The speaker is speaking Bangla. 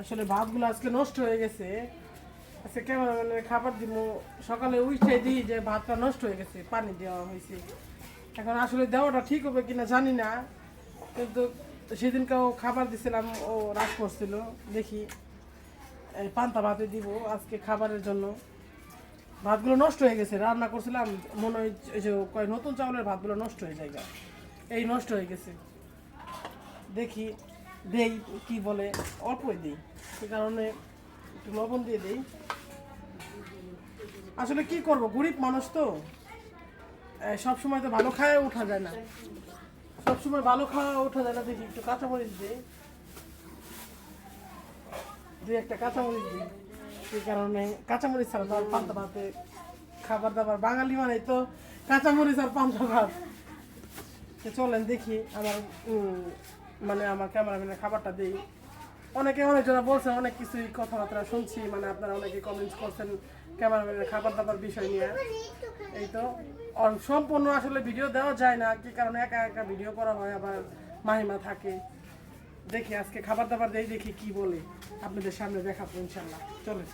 আসলে ভাতগুলো আজকে নষ্ট হয়ে গেছে। আজকে ক্যামেরাম্যানের খাবার দিব সকালে উঠে দিই যে ভাতটা নষ্ট হয়ে গেছে, পানি দেওয়া হয়েছে। এখন আসলে দেওয়াটা ঠিক হবে কিনা জানি না। কিন্তু সেদিনকেও খাবার দিছিলাম, ও রাগ করছিল। দেখি পান্তা ভাতে দিব আজকে খাবারের জন্য। ভাতগুলো নষ্ট হয়ে গেছে, রান্না করছিলাম, মনে হয় যে কয় নতুন চাউলের ভাতগুলো নষ্ট হয়ে যায় এই নষ্ট হয়ে গেছে। দেখি দেই, কি বলে, অল্পই দিই। সে কারণে একটু লবণ দিয়ে দেই। আসলে কি করব, গরিব মানুষ তো। সব সময় তো ভালো খায় ওঠা যায় না। সব সময় ভালো খাওয়া ওঠা যায় না, দেখি একটু কাঁচামরিচ দিই। দুই একটা কাঁচামরিচ দিই। সেই কারণে কাঁচামরিচ ছাড়া তো আর পান্তা ভাতে, খাবার দাবার, বাঙালি মানে তো কাঁচামরিচ আর পান্তা ভাত। চলেন দেখি আমার মানে আমার ক্যামেরাম্যানের খাবারটা দিই। অনেকে অনেকজনা বলছে, অনেক কিছুই কথাবার্তা শুনছি মানে আপনারা অনেকে কমেন্টস করছেন ক্যামেরাম্যানের খাবার দাবার বিষয় নিয়ে। এই তো সম্পূর্ণ আসলে ভিডিও দেওয়া যায় না, কি কারণে একা একা ভিডিও করা হয়, আবার মাহিমা থাকে। দেখি আজকে খাবার দাবার দেই, দেখি কি বলে। আপনাদের সামনে দেখাবো ইনশাল্লাহ চলেন।